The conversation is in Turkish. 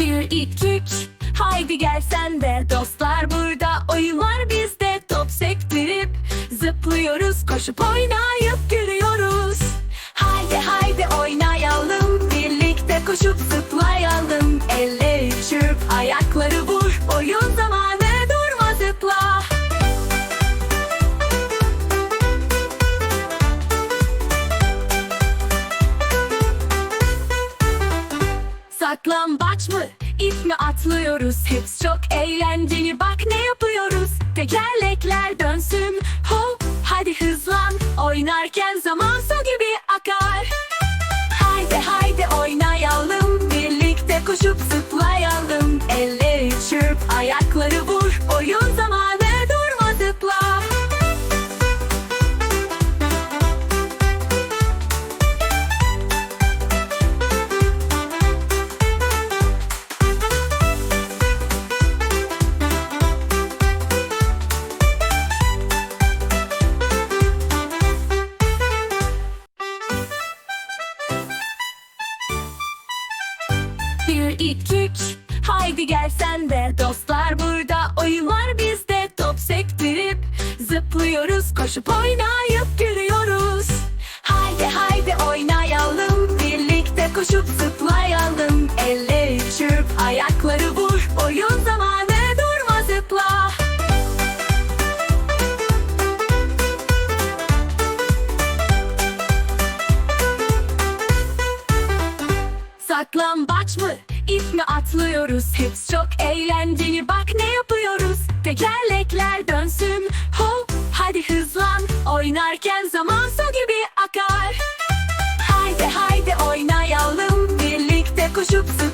Bir iki üç. Haydi gel sen de. Dostlar burada oyunlar bizde. Top sektirip Zıplıyoruz koşup oynayıp gülüyoruz. Haydi haydi oynayalım Birlikte koşup zıplayalım. Elleri çırp ayakları vur Oyun Saklambaç mı? İp mi atlıyoruz? Hepsi çok eğlenceli bak ne yapıyoruz? Tekerlekler dönsün hop hadi hızlan Oynarken zaman su gibi akar Haydi haydi oynayalım Birlikte koşup zıplayalım Bir iki Haydi gel sen de. Dostlar burada oyunlar bizde. Top sektirip Zıplıyoruz. Koşup oynayıp gülüyoruz. Haydi haydi oynayalım. Birlikte koşup zıplayalım. Elleri çırp ayakları vur Saklambaç mı? İp mi atlıyoruz? Hepsi çok eğlenceli bak ne yapıyoruz? Tekerlekler dönsün hop hadi hızlan Oynarken zaman su gibi akar Haydi haydi oynayalım Birlikte koşup zıplayalım